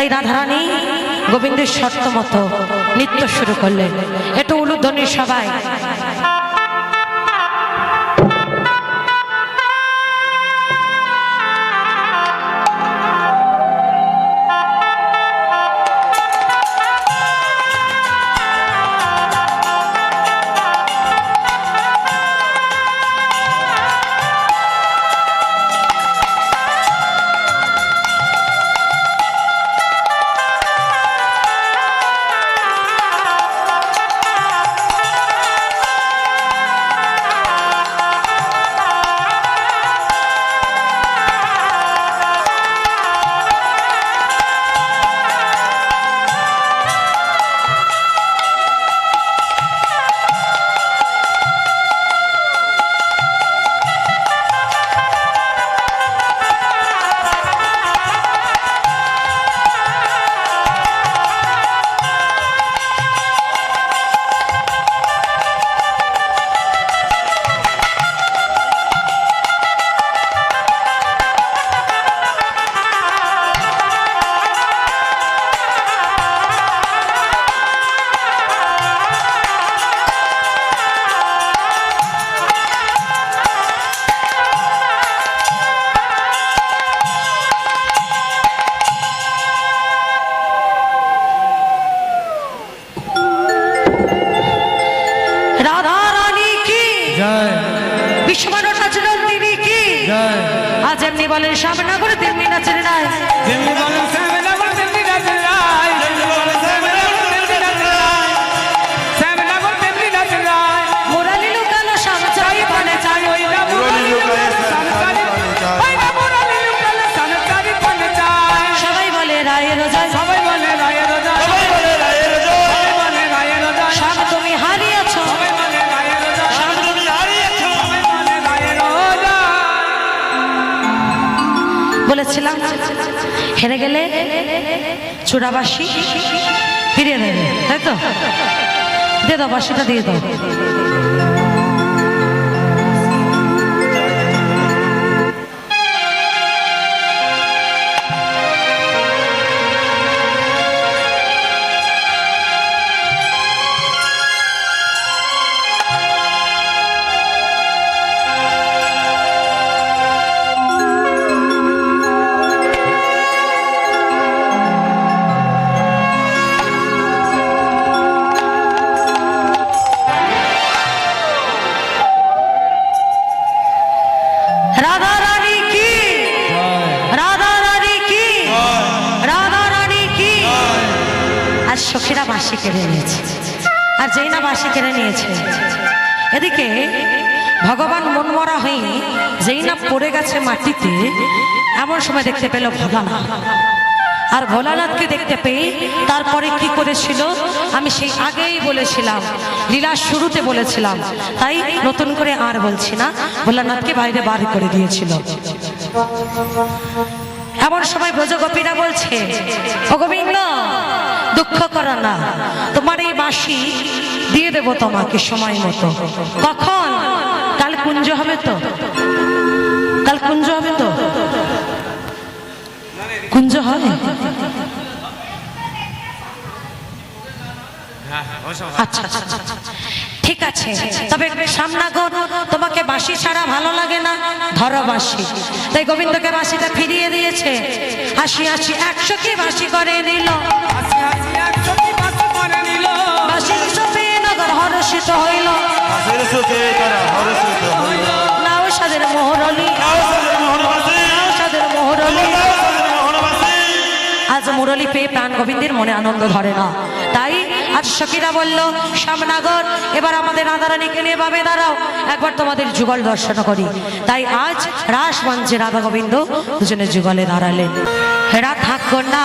তাই রাধারানী গোবিন্দের শর্ত মতো নৃত্য শুরু করলেন। এটা উলুধ্বনি সবাই এমনি বলেন সব করে তেমনি নাচের নাই যেমনি বলেন বলেছিলাম হেরে গেলে চূড়াবাসী ফিরিয়ে দেবে তাই তো? দিয়ে দাও বাসিটা দিয়ে দাও। সখীরা বাসি কেড়ে নিয়েছে। আর যেই না বাসি কেড়ে নিয়েছে, এদিকে ভগবান মনমরা হয়ে যেই না পড়ে গেছে মাটিতে, এমন সময় দেখতে পেল ভোলানাথ। আর ভোলানাথকে দেখতে পেয়ে তারপরে কি করেছিল? আমি সেই আগেই বলেছিলাম লীলার শুরুতে বলেছিলাম, তাই নতুন করে আর বলছি না, ভোলানাথকে বাইরে বার করে দিয়েছিল। এমন সময় ব্রজগোপীরা বলছে, ও গোবিন্দ দুঃখ করা না। তোমার এই বাঁশি দিয়ে দেব তোমাকে সময় মতো। কখন? কাল কুঞ্জ হবে তো। কাল কুঞ্জ হবে তো। কুঞ্জ হবে? আচ্ছা আচ্ছা, আচ্ছা। ঠিক আছে তবে সামনাগর তোমাকে বাঁশি ছাড়া ভালো লাগে না। ধরো বাঁশি। তাই গোবিন্দকে বাঁশিটা ফিরিয়ে দিয়েছে। হাসি হাসি একশো কি বাঁশি করে নিল। বাঁশি নগর হরষিত হইল। নাও সাদের আজ মুরলি পেয়ে প্রাণ গোবিন্দের মনে আনন্দ ধরে না। তাই আজ সখীরা বলল, শ্যামনগর, এবার আমাদের রাধারানীকে নিয়ে ভাবে দাঁড়াও, একবার তোমাদের যুগল দর্শন করি। তাই আজ রাস মঞ্চে রাধা গোবিন্দ দুজনে যুগলে দাঁড়ালেন। থাকো না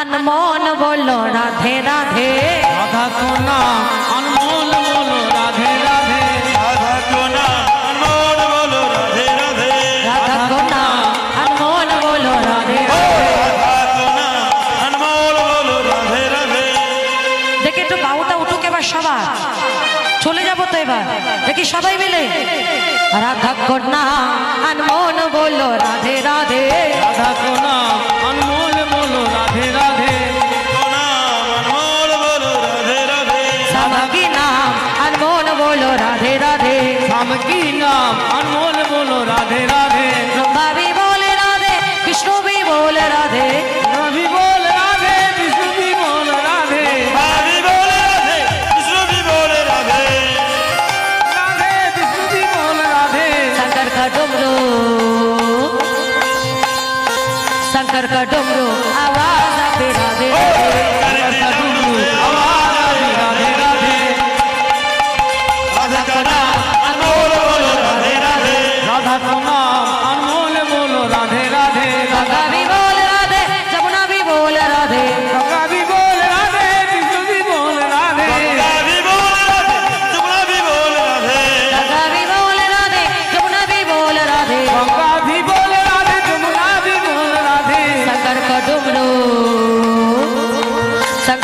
আনমন বলল, রাধে রাধে। রাধা কোনা সবার সবার। চলে যাব তো এবার। দেখি সবাই মিলে। রাধা কন্যা আনমন বলো রাধে রাধে। রাধা কন্যা আনমন বলো রাধে রাধে। নাম আনমন বলো রাধে রাধে। નરક ડમરો આવા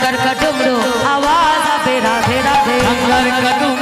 कर का डुमरो आवाज पे राधे राधे